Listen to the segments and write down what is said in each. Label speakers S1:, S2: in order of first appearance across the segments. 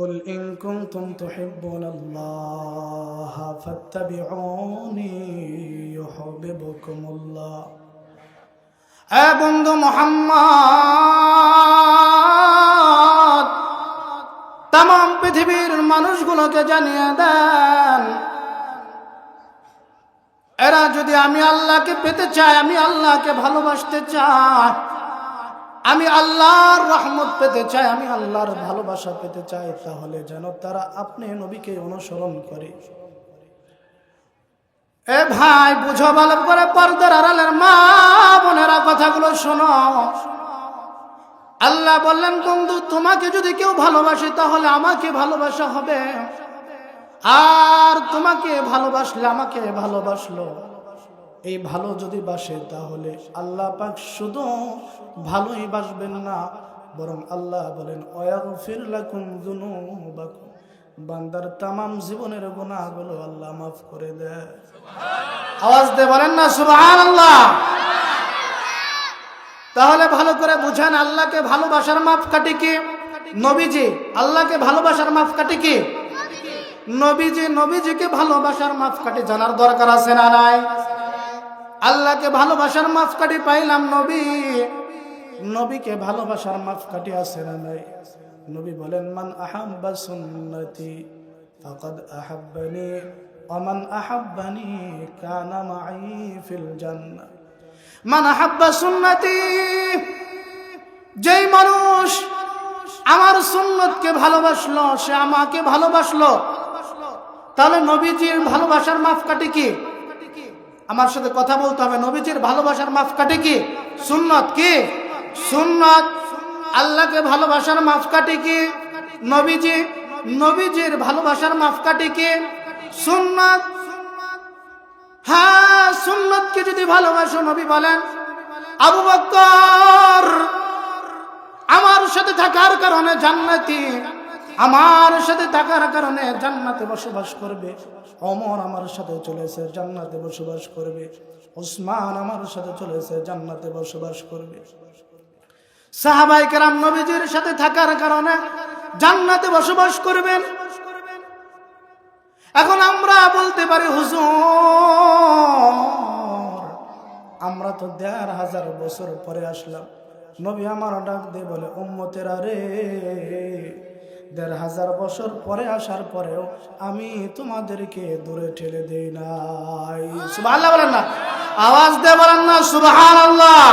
S1: قل إن كنتم تحبون الله فاتبعوني يحببكم الله এ বন্ধু মোহাম্মদ তাম পৃথিবীর মানুষগুলোকে জানিয়ে দেন এরা যদি আমি আল্লাহকে পেতে চাই আমি আল্লাহকে ভালোবাসতে চাই আমি আল্লাহর রহমত পেতে চাই, আমি আল্লাহর ভালোবাসা পেতে চাই, তাহলে যেন তারা আপনি নবীকে অনুসরণ করে। এ ভাই, বুঝো ভালো করে, পর্দার আড়ালের মা বোনেরা কথাগুলো শোনো। আল্লাহ বললেন, বন্ধু, তোমাকে যদি কেউ ভালোবাসে, তাহলে আমাকে ভালোবাসা হবে। আর তোমাকে ভালোবাসলে আমাকে ভালোবাসলো। এই ভালো যদি বাসে, তাহলে আল্লাহ পাক শুধু ভালোই বাসবেন না, বরং আল্লাহ বলেন বান্দার তামাম জীবনের গুনাহগুলো আল্লাহ মাফ করে দেয়। আওয়াজ না তাহলে ভালো করে বুঝেন, আল্লাহকে ভালোবাসার মাফ মাপকাঠি কি? নবীজি, আল্লাহকে ভালোবাসার মাপকাঠি কি? নবীজি, নবীজিকে ভালোবাসার মাপকাঠি জানার দরকার আছে না নাই? আল্লাহকে ভালোবাসার মাপকাঠি পাইলাম নবী। নবীকে ভালোবাসার মাপকাঠি আছে না নাই? নবী বলেন, মান আহাব্বা সুন্নতি ফাকাদ আহাব্বানি ওমান আহাব্বানি কানা মাই ফিল জান্নাহ। মান আহাব্বা সুন্নতি, যেই মানুষ আমার সুন্নতকে ভালোবাসলো, সে আমাকে ভালোবাসলো, তাহলে নবীজির ভালোবাসার মাপকাঠি কি? আমার সাথে কথা বলতে হবে। নবীজির ভালোবাসার মাপকাঠি কি? সুন্নত কি? সুন্নত আল্লাহকে ভালোবাসার মাপকাঠি কি? নবীজি, নবীজির ভালোবাসার মাপকাঠি কি? সুন্নত? হ্যাঁ সুন্নতকে যদি ভালোবাসো, নবী বলেন, আবু বকর আমার সাথে থাকার কারণে জান্নাতি আমার সাথে থাকার কারণে জান্নাতে বসবাস করবে। অমর আমার সাথে চলেছে জান্নাতে বসবাস করবে। ওসমান আমার সাথে চলেছে জান্নাতে বসবাস করবে। সাহাবাই কেরাম নবীজির সাথে থাকার কারণে জান্নাতে বসবাস করবেন। এখন আমরা বলতে পারি, হুজুর, আমরা তো দেড় হাজার বছর পরে আসলাম। নবী আমার ডাক দিয়ে বলে, উম্মতেরা রে দেড় হাজার বছর পরে আসার পরেও আমি তোমাদেরকে দূরে ঠেলে দেই নাই। বলেন না। আওয়াজ দে বলেন না সুবাহ সুবহানাল্লাহ।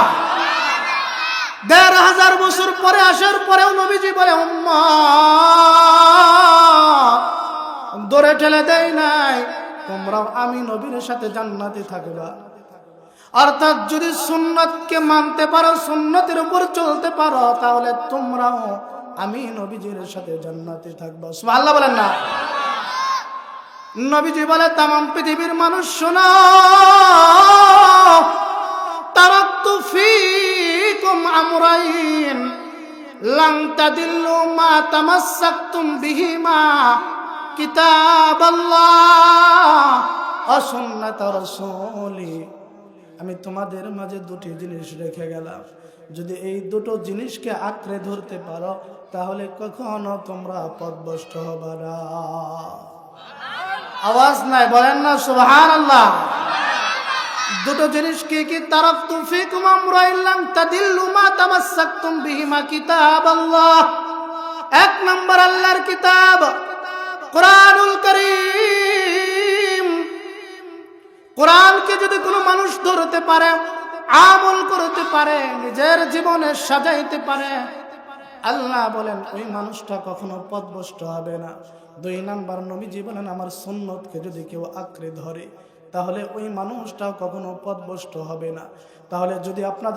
S1: দেড় হাজার বছর পরে আসার পরেও নবীজি বলে দূরে ঠেলে দেয় নাই। তোমরাও আমি নবীর সাথে জান্নাতে থাকবা। অর্থাৎ যদি সুন্নতকে মানতে পারো, সুন্নতের উপর চলতে পারো, তাহলে তোমরাও আমি নবীজির সাথে জান্নাতে থাকবা। সুবহানাল্লাহ বলেন না। নবীজি বলে, তামাম পৃথিবীর মানুষ শোনো। তারাক্তু ফীকুম আমরাইন। লান তাদিল্লু মা তামাসসাকতুম বিহিমা কিতাবাল্লাহ। ওয়া সুন্নাত রাসূলি, আমি তোমাদের মাঝে দুটি জিনিস রেখে গেলাম। যদি এই দুটো জিনিসকে আঁকড়ে ধরতে পারো, তাহলে কখনো তোমরা পদভষ্ট হবে না। আওয়াজ নাই, বলেন না সুবহান আল্লাহ দুটো জিনিস কি কি? তারাক তুফিকুম আমরাইল্লাম তাদিল্লু মা তামাসসাকতুম বিহিমা কিতাব আল্লাহ এক নম্বর আল্লাহর কিতাব, কোরআনুল করিম। কোরআনকে যদি কোনো মানুষ ধরতে পারে আমল করতে পারে, নিজের জীবনে সাজাইতে পারে। আল্লাহ বলেন, ওই মানুষটা কখনো পদভষ্ট হবে না। দুই নাম্বার, নবীজি বলেন, আমার সুন্নতকে যদি কেউ আঁকড়ে ধরে, তাহলে ওই মানুষটাও কখনো পদভষ্ট হবে না। তাহলে যদি আপনাদের